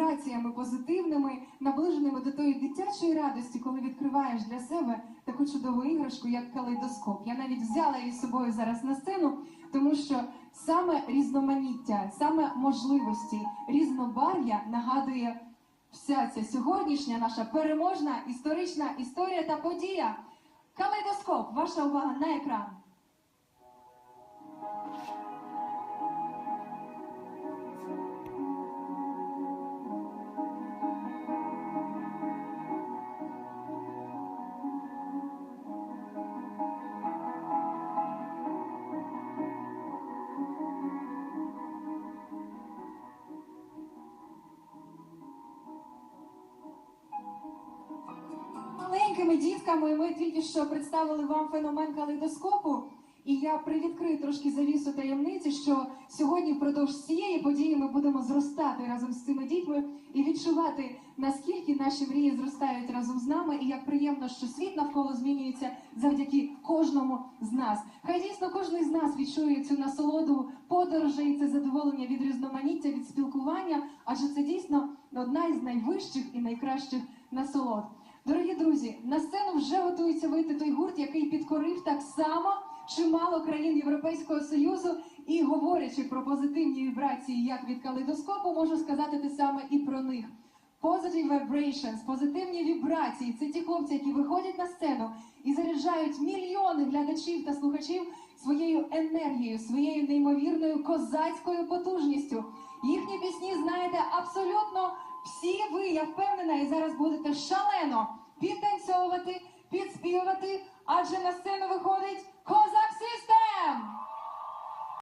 вібраціями позитивними, наближеними до тої дитячої радості, коли відкриваєш для себе таку чудову іграшку, як калейдоскоп. Я навіть взяла її з собою зараз на сцену, тому що саме різноманіття, саме можливості, різнобар'я нагадує вся ця сьогоднішня наша переможна історична історія та подія. Калейдоскоп, ваша увага на екран. Маленькими дітками ми тільки що представили вам феномен калейдоскопу. І я привідкрию трошки завісу таємниці, що сьогодні впродовж цієї події ми будемо зростати разом з цими дітьми і відчувати, наскільки наші мрії зростають разом з нами, і як приємно, що світ навколо змінюється завдяки кожному з нас. Хай дійсно кожен з нас відчує цю насолоду подорожей, це задоволення від різноманіття, від спілкування, адже це дійсно одна із найвищих і найкращих насолод. Дорогі друзі, на сцену вже готується вийти той гурт, який підкорив так само чимало країн Європейського Союзу. І говорячи про позитивні вібрації, як від калейдоскопу, можу сказати те саме і про них. Positive vibrations, позитивні вібрації це ті хлопці, які виходять на сцену і заряджають мільйони глядачів та слухачів своєю енергією, своєю неймовірною козацькою потужністю. Їхні пісні знаєте абсолютно всі ви, я впевнена, і зараз будете шалено підтанцьовувати, підспівувати, адже на сцену виходить!